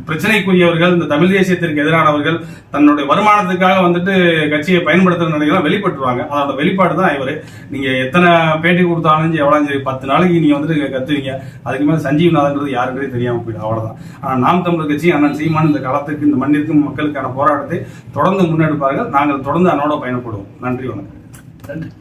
பிரச்சனைக்குரியவர்கள் இந்த தமிழ் தேசியத்திற்கு எதிரானவர்கள் தன்னுடைய வருமானத்துக்காக வந்துட்டு கட்சியை பயன்படுத்துற நிலையெல்லாம் வெளிப்பட்டுருவாங்க. அதோட வெளிப்பாடு தான் இவர். நீங்க எத்தனை பேட்டி கொடுத்தாலும் சரி, எவ்வளவு சரி பத்து நாளைக்கு நீங்க வந்துட்டு கத்துவீங்க. அதுக்கு மேலே சஞ்சீவ்நாதன்றது யாருக்குமே தெரியாம போயிடும். அவ்வளவுதான். ஆனா நாம் தமிழர் கட்சி அண்ணன் சீமான் இந்த காலத்துக்கு இந்த மண்ணிற்கும் மக்களுக்கான போராட்டத்தை தொடர்ந்து முன்னெடுப்பார்கள். நாங்கள் தொடர்ந்து அன்னோட பயணப்படுவோம். நன்றி வணக்கம். நன்றி.